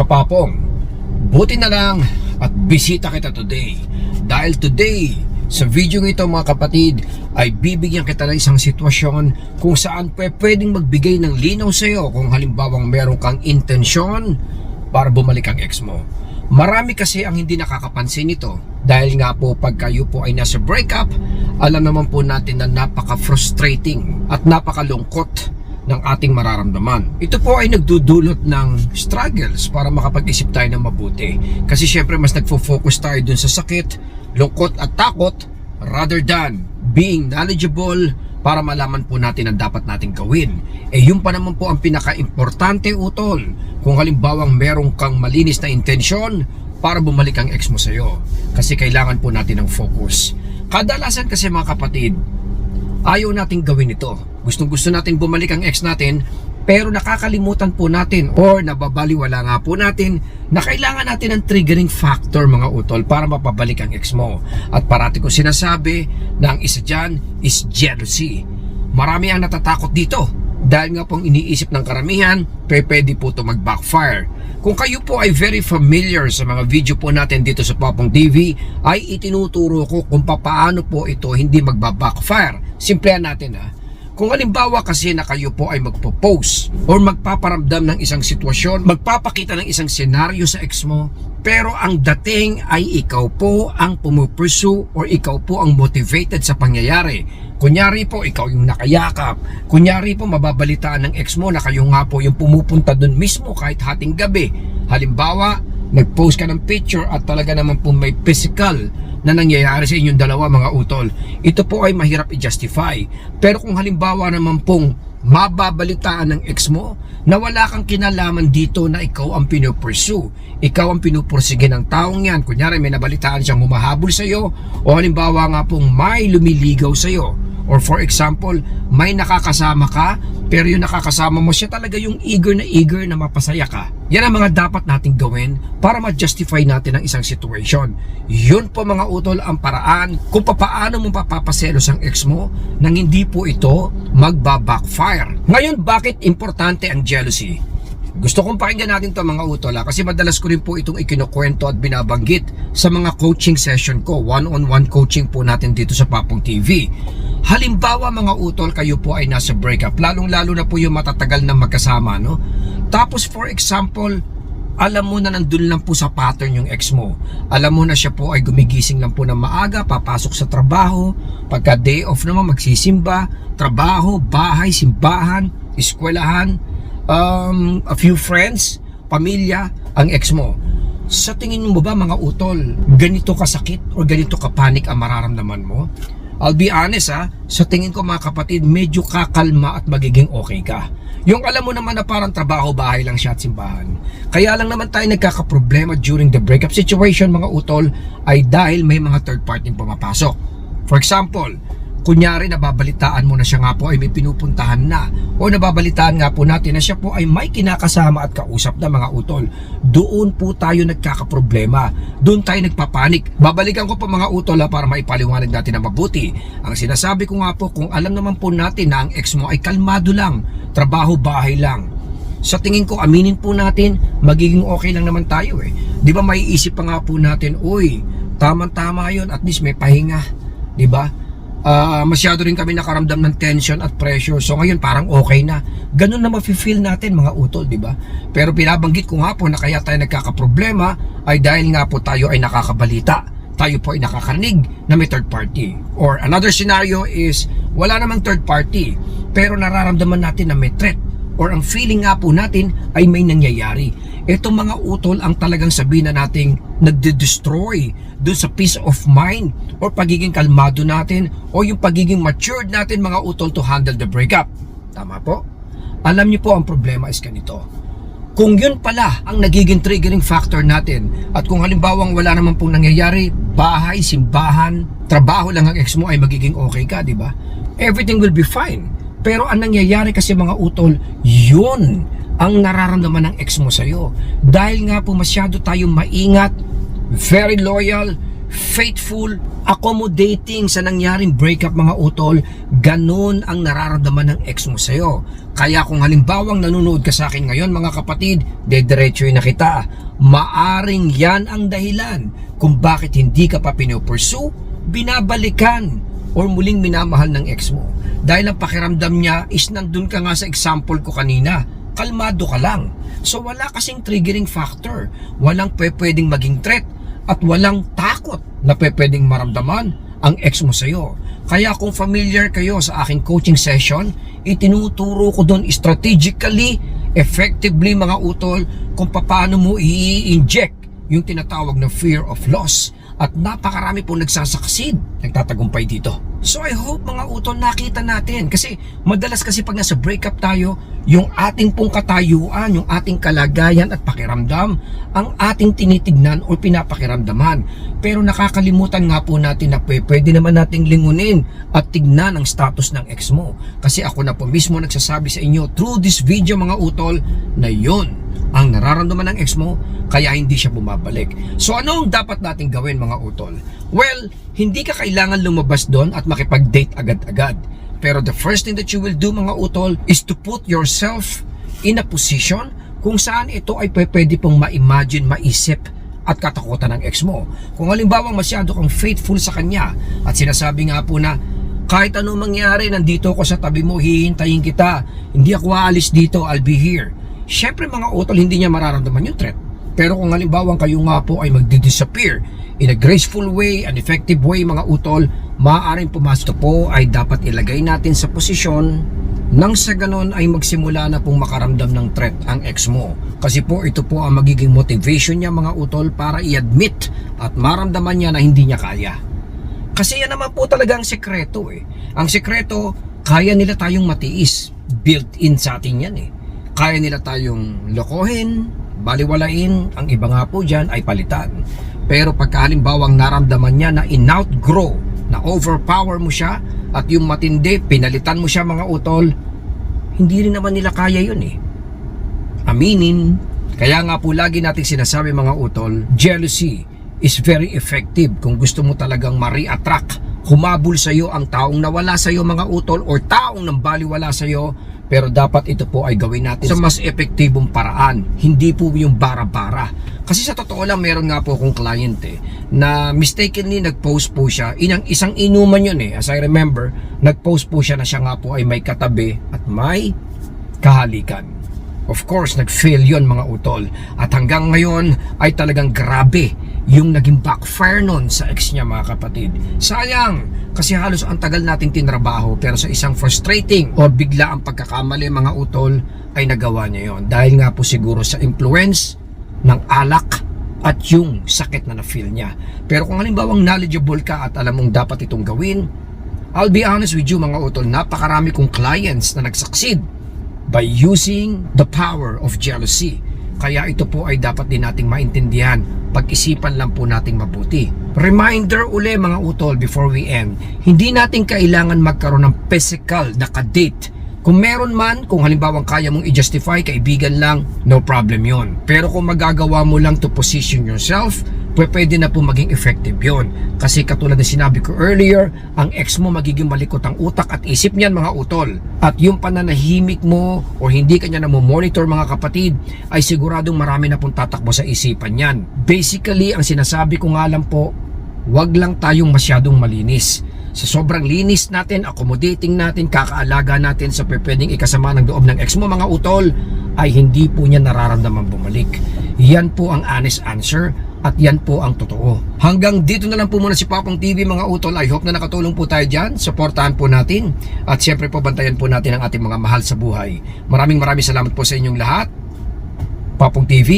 Kapapong, buti na lang at bisita kita today. Dahil today, sa video ito mga kapatid, ay bibigyan kita ng isang sitwasyon kung saan pwe- pwedeng magbigay ng linaw sa iyo kung halimbawang meron kang intensyon para bumalik ang ex mo. Marami kasi ang hindi nakakapansin nito dahil nga po pag kayo po ay nasa breakup, alam naman po natin na napaka-frustrating at napakalungkot ng ating mararamdaman. Ito po ay nagdudulot ng struggles para makapag-isip tayo ng mabuti. Kasi syempre mas nagfo-focus tayo dun sa sakit, lungkot at takot rather than being knowledgeable para malaman po natin ang dapat nating gawin. Eh yun pa naman po ang pinaka-importante utol. Kung halimbawang merong kang malinis na intensyon para bumalik ang ex mo sa'yo. Kasi kailangan po natin ng focus. Kadalasan kasi mga kapatid, ayaw nating gawin ito. Gustong gusto natin bumalik ang ex natin, pero nakakalimutan po natin or nababaliwala nga po natin na kailangan natin ng triggering factor mga utol para mapabalik ang ex mo. At parati ko sinasabi na ang isa dyan is jealousy. Marami ang natatakot dito dahil nga pong iniisip ng karamihan, pwede po ito mag-backfire. Kung kayo po ay very familiar sa mga video po natin dito sa Papong TV, ay itinuturo ko kung paano po ito hindi magba-backfire. Simplihan natin ha. Kung halimbawa kasi na kayo po ay magpo-post or magpaparamdam ng isang sitwasyon, magpapakita ng isang senaryo sa ex mo, pero ang dating ay ikaw po ang pumupursue or ikaw po ang motivated sa pangyayari. Kunyari po, ikaw yung nakayakap. Kunyari po, mababalitaan ng ex mo na kayo nga po yung pumupunta dun mismo kahit hating gabi. Halimbawa, nag-post ka ng picture at talaga naman po may physical na nangyayari sa inyong dalawa mga utol. Ito po ay mahirap i-justify. Pero kung halimbawa naman pong mababalitaan ng ex mo na wala kang kinalaman dito na ikaw ang pinupursue. Ikaw ang pinupursige ng taong yan. Kunyari may nabalitaan siyang humahabol sa iyo o halimbawa nga pong may lumiligaw sa iyo. Or for example, may nakakasama ka pero yung nakakasama mo siya talaga yung eager na eager na mapasaya ka. Yan ang mga dapat nating gawin para ma-justify natin ang isang situation. Yun po mga utol ang paraan kung papaano mo papapaselos ang ex mo nang hindi po ito magba-backfire. Ngayon, bakit importante ang jealousy? Gusto kong pakinggan natin to mga utol ha, kasi madalas ko rin po itong ikinukwento at binabanggit sa mga coaching session ko, one-on-one coaching po natin dito sa Papong TV. Halimbawa mga utol, kayo po ay nasa breakup, lalong-lalo na po yung matatagal na magkasama, no? Tapos for example, alam mo na nandun lang po sa pattern yung ex mo. Alam mo na siya po ay gumigising lang po ng maaga, papasok sa trabaho, pagka day off naman magsisimba, trabaho, bahay, simbahan, eskwelahan, um, a few friends, pamilya, ang ex mo. Sa tingin mo ba mga utol, ganito kasakit o ganito kapanik ang mararamdaman mo? I'll be honest ha, sa tingin ko mga kapatid, medyo kakalma at magiging okay ka. Yung alam mo naman na parang trabaho, bahay lang siya at simbahan. Kaya lang naman tayo nagkakaproblema during the breakup situation mga utol ay dahil may mga third party pumapasok. For example, kunyari nababalitaan mo na siya nga po ay may pinupuntahan na. O nababalitaan nga po natin na siya po ay may kinakasama at kausap na mga utol. Doon po tayo nagkakaproblema. Doon tayo nagpapanik. Babalikan ko pa mga utol ha, para maipaliwanag natin na mabuti. Ang sinasabi ko nga po kung alam naman po natin na ang ex mo ay kalmado lang trabaho bahay lang. Sa tingin ko aminin po natin magiging okay lang naman tayo eh. Di ba may isip pa nga po natin uy tamang-tama yun at least may pahinga. Di ba Ah, masyado rin kami nakaramdam ng tension at pressure. So ngayon parang okay na. Ganun na mafe-feel natin mga utol, di ba? Pero pinabanggit ko nga po na kaya tayo nagkakaproblema ay dahil nga po tayo ay nakakabalita. Tayo po ay nakakarinig na may third party. Or another scenario is wala namang third party pero nararamdaman natin na may threat or ang feeling nga po natin ay may nangyayari. Itong mga utol ang talagang sabihin na nating nagde-destroy dun sa peace of mind or pagiging kalmado natin o yung pagiging matured natin mga utol to handle the breakup. Tama po? Alam niyo po ang problema is ganito. Kung yun pala ang nagiging triggering factor natin at kung halimbawang wala naman pong nangyayari, bahay, simbahan, trabaho lang ang ex mo ay magiging okay ka, di ba? Everything will be fine. Pero ang nangyayari kasi mga utol, yun ang nararamdaman ng ex mo sa'yo. Dahil nga po masyado tayong maingat, very loyal, faithful, accommodating sa nangyaring breakup mga utol, ganun ang nararamdaman ng ex mo sa'yo. Kaya kung halimbawang nanonood ka sa akin ngayon mga kapatid, dediretsoy na kita. Maaring yan ang dahilan kung bakit hindi ka pa pinupursue, binabalikan, or muling minamahal ng ex mo. Dahil ang pakiramdam niya is nandun ka nga sa example ko kanina, kalmado ka lang. So wala kasing triggering factor. Walang pwe- pwedeng maging threat at walang takot na pwe- pwedeng maramdaman ang ex mo sa'yo. Kaya kung familiar kayo sa aking coaching session, itinuturo ko doon strategically, effectively mga utol, kung paano mo i-inject yung tinatawag na fear of loss at napakarami pong nagsasaksid, nagtatagumpay dito. So I hope mga utol nakita natin kasi madalas kasi pag nasa breakup tayo, yung ating pong katayuan, yung ating kalagayan at pakiramdam, ang ating tinitignan o pinapakiramdaman. Pero nakakalimutan nga po natin na pwe- pwede naman nating lingunin at tignan ang status ng ex mo. Kasi ako na po mismo nagsasabi sa inyo through this video mga utol na yon ang nararamdaman ng ex mo kaya hindi siya bumabalik. So ano ang dapat nating gawin mga utol? Well, hindi ka kailangan lumabas doon at makipag-date agad-agad. Pero the first thing that you will do mga utol is to put yourself in a position kung saan ito ay pwe- pwede pong ma-imagine, maisip at katakutan ng ex mo. Kung halimbawa masyado kang faithful sa kanya at sinasabi nga po na kahit ano mangyari, nandito ako sa tabi mo, hihintayin kita. Hindi ako aalis dito, I'll be here. Siyempre mga utol, hindi niya mararamdaman yung threat. Pero kung halimbawa kayo nga po ay magdi-disappear in a graceful way, an effective way mga utol, maaaring pumasok po ay dapat ilagay natin sa posisyon nang sa ganon ay magsimula na pong makaramdam ng threat ang ex mo. Kasi po ito po ang magiging motivation niya mga utol para i-admit at maramdaman niya na hindi niya kaya. Kasi yan naman po talaga ang sekreto eh. Ang sekreto, kaya nila tayong matiis. Built-in sa atin yan eh. Kaya nila tayong lokohin, baliwalain, ang iba nga po dyan ay palitan. Pero pagka halimbawang naramdaman niya na in-outgrow, na overpower mo siya, at yung matindi, pinalitan mo siya mga utol, hindi rin naman nila kaya yun eh. Aminin, kaya nga po lagi nating sinasabi mga utol, jealousy is very effective kung gusto mo talagang ma-re-attract, humabol sa iyo ang taong nawala sa iyo mga utol or taong nambaliwala sa iyo pero dapat ito po ay gawin natin sa mas epektibong paraan, hindi po yung bara-bara. Kasi sa totoo lang, meron nga po akong client eh, na mistakenly nag-post po siya, inang isang inuman yun eh, as I remember, nag-post po siya na siya nga po ay may katabi at may kahalikan. Of course, nag-fail yon mga utol. At hanggang ngayon ay talagang grabe yung naging backfire nun sa ex niya mga kapatid. Sayang, kasi halos ang tagal nating tinrabaho pero sa isang frustrating or bigla ang pagkakamali mga utol ay nagawa niya yon. Dahil nga po siguro sa influence ng alak at yung sakit na na-feel niya. Pero kung halimbawang knowledgeable ka at alam mong dapat itong gawin, I'll be honest with you mga utol, napakarami kong clients na nag-succeed by using the power of jealousy. Kaya ito po ay dapat din nating maintindihan. Pag-isipan lang po nating mabuti. Reminder uli mga utol before we end. Hindi natin kailangan magkaroon ng physical na kadate. Kung meron man, kung halimbawang kaya mong i-justify, kaibigan lang, no problem yon. Pero kung magagawa mo lang to position yourself, pwe- pwede na po maging effective yon. Kasi katulad na sinabi ko earlier, ang ex mo magiging malikot ang utak at isip niyan mga utol. At yung pananahimik mo o hindi kanya na monitor mga kapatid, ay siguradong marami na pong tatakbo sa isipan niyan. Basically, ang sinasabi ko nga lang po, wag lang tayong masyadong malinis. Sa sobrang linis natin, accommodating natin, kakaalaga natin sa pwedeng ikasama ng loob ng ex mo mga utol, ay hindi po niya nararamdaman bumalik. Yan po ang honest answer at yan po ang totoo. Hanggang dito na lang po muna si Papong TV mga utol. I hope na nakatulong po tayo dyan. Supportahan po natin. At syempre po bantayan po natin ang ating mga mahal sa buhay. Maraming maraming salamat po sa inyong lahat. Papong TV.